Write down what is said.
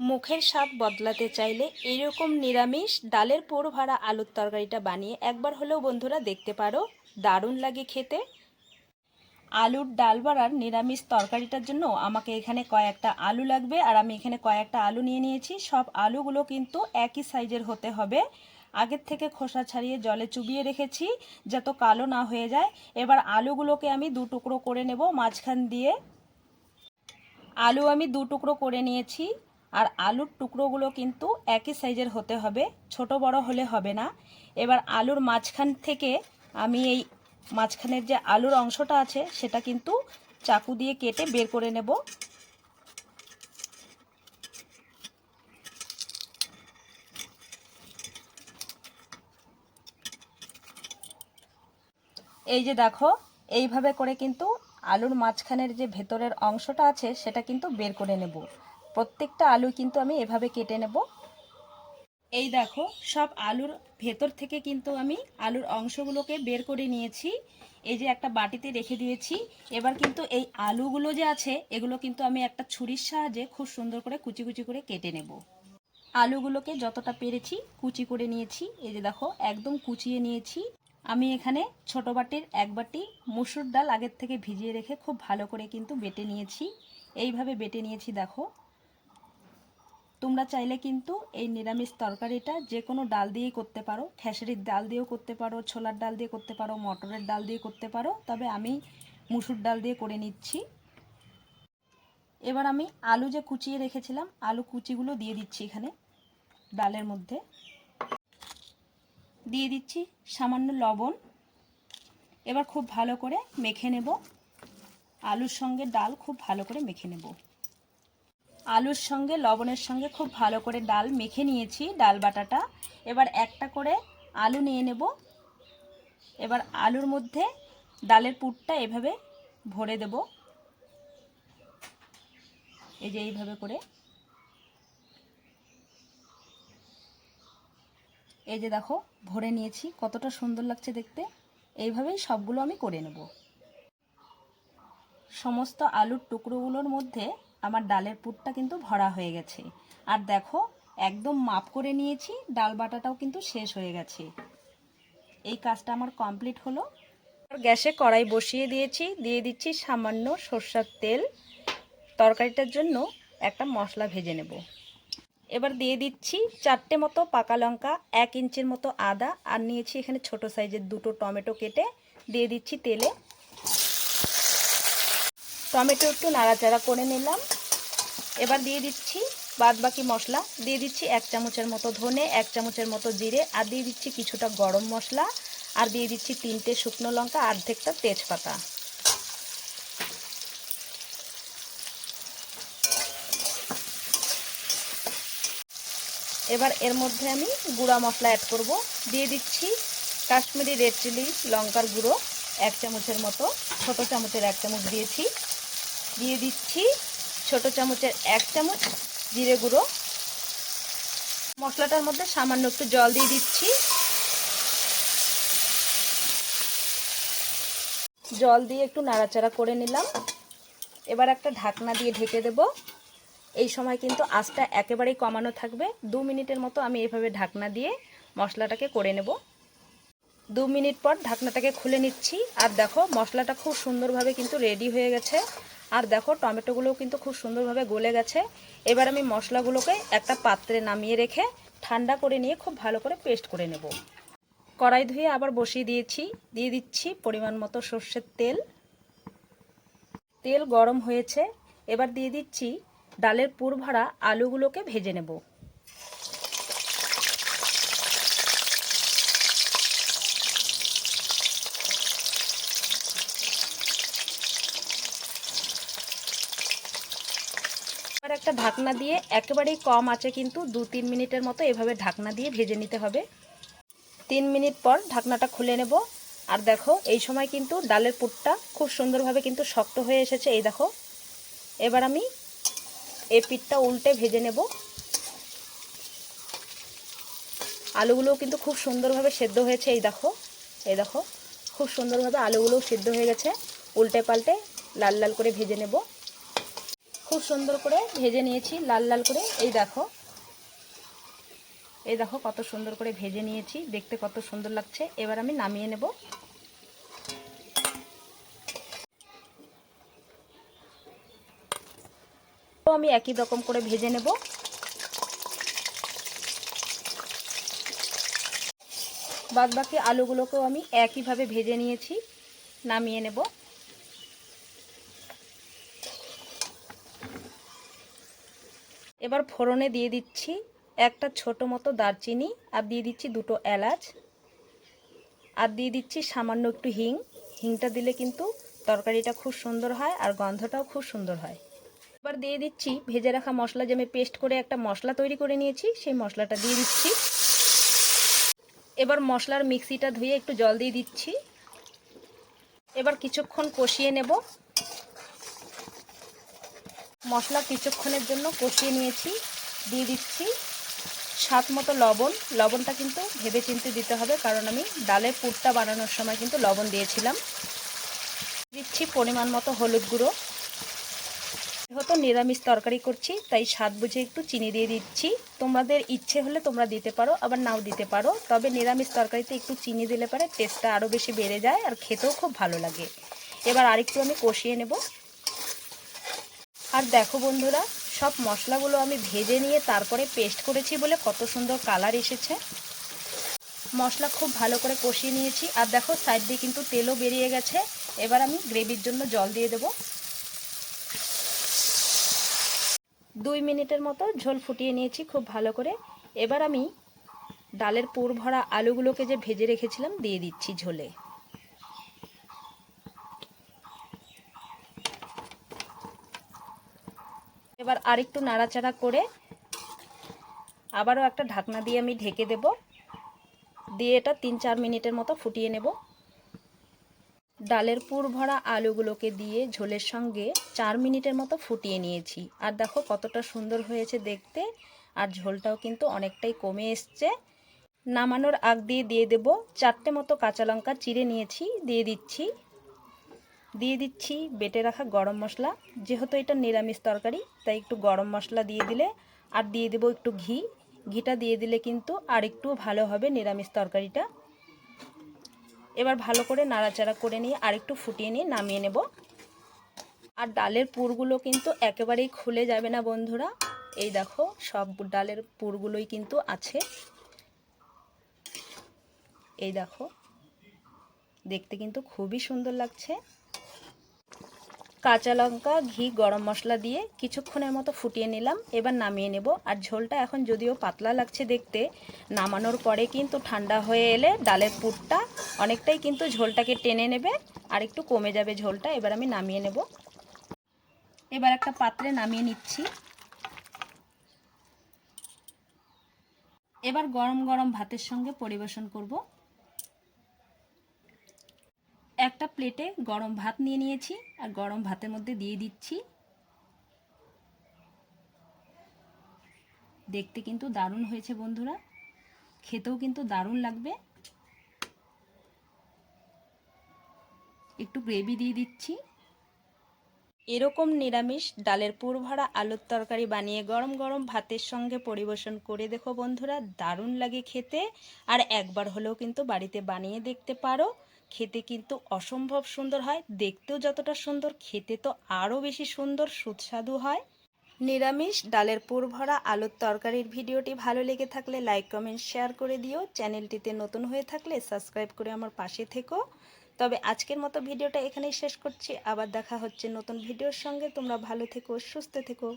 মুখের স্বাদ বদলাতে চাইলে এরকম নিরামিষ ডালের পোড় ভাড়া আলুর তরকারিটা বানিয়ে একবার হলেও বন্ধুরা দেখতে পারো। দারুণ লাগে খেতে। আলুর ডাল বড়ার নিরামিষ তরকারিটার জন্য আমাকে এখানে কয়েকটা আলু লাগবে আর আমি এখানে কয়েকটা আলু নিয়ে নিয়েছি। সব আলুগুলো কিন্তু একই সাইজের হতে হবে। আগের থেকে খোসা ছাড়িয়ে জলে চুবিয়ে রেখেছি যাতে কালো না হয়ে যায়। এবার আলুগুলোকে আমি দু টুকরো করে নেব মাঝখান দিয়ে। আলু আমি দু টুকরো করে নিয়েছি। আর আলুর টুকরোগুলো কিন্তু একই সাইজের হতে হবে, ছোট বড় হলে হবে না। এবার আলুর মাঝখান থেকে আমি এই মাঝখানের যে আলুর অংশটা আছে, সেটা কিন্তু চাকু দিয়ে কেটে বের করে নেব। এই যে দেখো, এইভাবে করে কিন্তু আলুর মাঝখানের যে ভেতরের অংশটা আছে, সেটা কিন্তু বের করে নেব। প্রত্যেকটা আলু কিন্তু আমি এভাবে কেটে নেব। এই দেখো, সব আলুর ভেতর থেকে কিন্তু আমি আলুর অংশগুলোকে বের করে নিয়েছি। এই যে একটা বাটিতে রেখে দিয়েছি। এবার কিন্তু এই আলুগুলো যে আছে, এগুলো কিন্তু আমি একটা ছুরির সাহায্যে খুব সুন্দর করে কুচি কুচি করে কেটে নেব। আলুগুলোকে যতটা পেরেছি কুচি করে নিয়েছি। এই যে দেখো, একদম কুচিয়ে নিয়েছি। আমি এখানে ছোট বাটির এক বাটি মুসুর ডাল আগের থেকে ভিজিয়ে রেখে খুব ভালো করে কিন্তু বেটে নিয়েছি। এইভাবে বেটে নিয়েছি, দেখো। তোমরা চাইলে কিন্তু এই নিরামিষ তরকারিটা যে কোনো ডাল দিয়েই করতে পারো, খেসারির ডাল দিয়েও করতে পারো, ছোলার ডাল দিয়ে করতে পারো, মটরের ডাল দিয়ে করতে পারো। তবে আমি মুসুর ডাল দিয়ে করে নিচ্ছি। এবার আমি আলু যে কুচিয়ে রেখেছিলাম, আলু কুচিগুলো দিয়ে দিচ্ছি এখানে ডালের মধ্যে। দিয়ে দিচ্ছি সামান্য লবণ। এবার খুব ভালো করে মেখে নেব। আলুর সঙ্গে ডাল খুব ভালো করে মেখে নেব। আলুর সঙ্গে, লবণের সঙ্গে খুব ভালো করে ডাল মেখে নিয়েছি, ডাল বাটাটা। এবার একটা করে আলু নিয়ে নেব। এবার আলুর মধ্যে ডালের পুরটা এভাবে ভরে দেব। এই যে এইভাবে করে। এই যে দেখো, ভরে নিয়েছি, কতটা সুন্দর লাগছে দেখতে। এইভাবেই সবগুলো আমি করে নেব। সমস্ত আলুর টুকরোগুলোর মধ্যে আমার ডালের পুরটা কিন্তু ভরা হয়ে গেছে। আর দেখো, একদম মাপ করে নিয়েছি, ডাল বাটাটাও কিন্তু শেষ হয়ে গেছে। এই কাজটা আমার কমপ্লিট হলো। গ্যাসে কড়াই বসিয়ে দিয়েছি, দিয়ে দিচ্ছি সামান্য সর্ষার তেল। তরকারিটার জন্য একটা মশলা ভেজে নেব। এবার দিয়ে দিচ্ছি চারটে মতো পাকা লঙ্কা, এক ইঞ্চির মতো আদা, আর নিয়েছি এখানে ছোট সাইজের দুটো টমেটো কেটে। দিয়ে দিচ্ছি তেলে। টমেটো একটু নাড়াচাড়া করে নিলাম। এবার দিয়ে দিচ্ছি বাদ বাকি মশলা। দিয়ে দিচ্ছি এক চামচের মতো ধনে, এক চামচের মতো জিরে, আর দিয়ে দিচ্ছি কিছুটা গরম মশলা, আর দিয়ে দিচ্ছি তিনটে শুকনো লঙ্কা অর্ধেকটা তেজপাতা। এবার এর মধ্যে আমি গুঁড়া মশলা অ্যাড করব। দিয়ে দিচ্ছি কাশ্মীরি রেড চিলি লঙ্কার গুঁড়ো, এক চামচের মতো, ছোটো চামচের এক চামচ দিয়েছি। দিয়ে দিচ্ছি ছোট চামচের এক চামচ জিরে গুঁড়ো। মশলাটার মধ্যে সামান্য একটু জল দিয়ে দিচ্ছি। জল দিয়ে একটু নাড়াচাড়া করে নিলাম। এবার একটা ঢাকনা দিয়ে ঢেকে দেব। এই সময় কিন্তু আঁচটা একেবারেই কমানো থাকবে। দু মিনিটের মতো আমি এভাবে ঢাকনা দিয়ে মশলাটাকে করে নেব। দু মিনিট পর ঢাকনাটাকে খুলে নিচ্ছি। আর দেখো, মশলাটা খুব সুন্দরভাবে কিন্তু রেডি হয়ে গেছে। আর দেখো, টমেটোগুলোও কিন্তু খুব সুন্দরভাবে গলে গেছে। এবার আমি মশলাগুলোকে একটা পাত্রে নামিয়ে রেখে ঠান্ডা করে নিয়ে খুব ভালো করে পেস্ট করে নেব। কড়াই ধুয়ে আবার বসিয়ে দিয়েছি। দিয়ে দিচ্ছি পরিমাণ মতো সর্ষের তেল। তেল গরম হয়েছে। এবার দিয়ে দিচ্ছি ডালের পুর ভরা আলুগুলোকে ভেজে নেব। একটা ঢাকনা দিয়ে একেবারেই কম আছে কিন্তু দু তিন মিনিটের মতো এভাবে ঢাকনা দিয়ে ভেজে নিতে হবে। তিন মিনিট পর ঢাকনাটা খুলে নেব। আর দেখো, এই সময় কিন্তু ডালের পুরটা খুব সুন্দরভাবে কিন্তু শক্ত হয়ে এসেছে, এই দেখো। এবার আমি এই পিঠটা উল্টে ভেজে নেব। আলুগুলোও কিন্তু খুব সুন্দরভাবে সেদ্ধ হয়েছে, এই দেখো। এই দেখো, খুব সুন্দরভাবে আলুগুলোও সেদ্ধ হয়ে গেছে। উল্টে পাল্টে লাল লাল করে ভেজে নেব। খুব সুন্দর করে ভেজে নিয়েছি, লাল লাল করে। এই দেখো। এই দেখো কত সুন্দর করে ভেজে নিয়েছি, দেখতে কত সুন্দর লাগছে। এবার আমি নামিয়ে নেব। আমি একই রকম করে ভেজে নেব। বাদ বাকি আলুগুলোকেও আমি একইভাবে ভেজে নিয়েছি, নামিয়ে নেব। এবার ফোড়নে দিয়ে দিচ্ছি একটা ছোট মতো দারচিনি, আর দিয়ে দিচ্ছি দুটো এলাচ, আর দিয়ে দিচ্ছি সামান্য একটু হিং। হিংটা দিলে কিন্তু তরকারিটা খুব সুন্দর হয় আর গন্ধটাও খুব সুন্দর হয়। এবার দিয়ে দিচ্ছি ভেজে রাখা মশলা, যে আমি পেস্ট করে একটা মশলা তৈরি করে নিয়েছি, সেই মশলাটা দিয়ে দিচ্ছি। এবার মশলার মিক্সিটা ধুয়ে একটু জল দিয়ে দিচ্ছি। এবার কিছুক্ষণ কষিয়ে নেব। মশলা কিছুক্ষণের জন্য কষিয়ে নিয়েছি। দিয়ে দিচ্ছি স্বাদ মতো লবণ। লবণটা কিন্তু ভেবে চিনতে দিতে হবে, কারণ আমি ডালের পুরটা বানানোর সময় কিন্তু লবণ দিয়েছিলাম। দিচ্ছি পরিমাণ মতো হলুদ গুঁড়ো। যেহেতু নিরামিষ তরকারি করছি, তাই স্বাদ বুঝে একটু চিনি দিয়ে দিচ্ছি। তোমাদের ইচ্ছে হলে তোমরা দিতে পারো, আবার নাও দিতে পারো। তবে নিরামিষ তরকারিতে একটু চিনি দিলে পরে টেস্টটা আরও বেশি বেড়ে যায় আর খেতেও খুব ভালো লাগে। এবার আরেকটু আমি কষিয়ে নেব। আর দেখো বন্ধুরা, সব মশলাগুলো আমি ভেজে নিয়ে তারপরে পেস্ট করেছি বলে কত সুন্দর কালার এসেছে। মশলা খুব ভালো করে কষিয়ে নিয়েছি। আর দেখো সাইড দিয়ে কিন্তু তেলও বেরিয়ে গেছে। এবার আমি গ্রেভির জন্য জল দিয়ে দেবো। দুই মিনিটের মতো ঝোল ফুটিয়ে নিয়েছি খুব ভালো করে। এবার আমি ডালের পুর ভরা আলুগুলোকে যে ভেজে রেখেছিলাম, দিয়ে দিচ্ছি ঝোলে। এবার আরেকটু নাড়াচাড়া করে আবারও একটা ঢাকনা দিয়ে আমি ঢেকে দেব। দিয়ে এটা তিন চার মিনিটের মতো ফুটিয়ে নেব। ডালের পুর ভরা আলুগুলোকে দিয়ে ঝোলের সঙ্গে চার মিনিটের মতো ফুটিয়ে নিয়েছি। আর দেখো কতটা সুন্দর হয়েছে দেখতে। আর ঝোলটাও কিন্তু অনেকটাই কমে এসছে। নামানোর আগ দিয়ে দিয়ে দেব। চারটে মতো কাঁচা লঙ্কা চিড়ে নিয়েছি, দিয়ে দিচ্ছি। দিয়ে দিচ্ছি বেটে রাখা গরম মশলা। যেহেতু এটা নিরামিষ তরকারি, তাই একটু গরম মশলা দিয়ে দিলে, আর দিয়ে দেবো একটু ঘি। ঘিটা দিয়ে দিলে কিন্তু আর একটু ভালো হবে নিরামিষ তরকারিটা। এবার ভালো করে নাড়াচাড়া করে নিয়ে আর একটু ফুটিয়ে নিয়ে নামিয়ে নেব। আর ডালের পুরগুলো কিন্তু একেবারেই খুলে যাবে না বন্ধুরা। এই দেখো, সব ডালের পুরগুলোই কিন্তু আছে। এই দেখো, দেখতে কিন্তু খুবই সুন্দর লাগছে। কাঁচা লঙ্কা, ঘি, গরম মশলা দিয়ে কিছুক্ষণের মতো ফুটিয়ে নিলাম। এবার নামিয়ে নেব। আর ঝোলটা এখন যদিও পাতলা লাগছে দেখতে, নামানোর পরে কিন্তু ঠান্ডা হয়ে এলে ডালের পুরটা অনেকটাই কিন্তু ঝোলটাকে টেনে নেবে আর একটু কমে যাবে ঝোলটা। এবার আমি নামিয়ে নেব। এবার একটা পাত্রে নামিয়ে নিচ্ছি। এবার গরম গরম ভাতের সঙ্গে পরিবেশন করব। একটা প্লেটে গরম ভাত নিয়ে নিয়েছি আর গরম ভাতের মধ্যে দিয়ে দিচ্ছি। দেখতে কিন্তু দারুণ হয়েছে বন্ধুরা। খেতেও কিন্তু দারুণ লাগবে। একটু গ্রেভি দিয়ে দিচ্ছি। এরকম নিরামিষ ডালের পুর ভরা আলুর তরকারি বানিয়ে গরম গরম ভাতের সঙ্গে পরিবেশন করে দেখো বন্ধুরা, দারুণ লাগে খেতে। আর একবার হলেও কিন্তু বাড়িতে বানিয়ে দেখতে পারো। খেতে কিন্তু অসম্ভব সুন্দর হয়। দেখতেও যতটা সুন্দর, খেতে তো আরও বেশি সুন্দর, সুস্বাদু হয়। নিরামিষ ডালের পুর ভরা আলুর তরকারির ভিডিওটি ভালো লেগে থাকলে লাইক, কমেন্ট, শেয়ার করে দিও। চ্যানেলটিতে নতুন হয়ে থাকলে সাবস্ক্রাইব করে আমার পাশে থেকো। তবে আজকের মতো ভিডিওটা এখানেই শেষ করছি। আবার দেখা হচ্ছে নতুন ভিডিওর সঙ্গে। তোমরা ভালো থেকো, সুস্থ থেকো।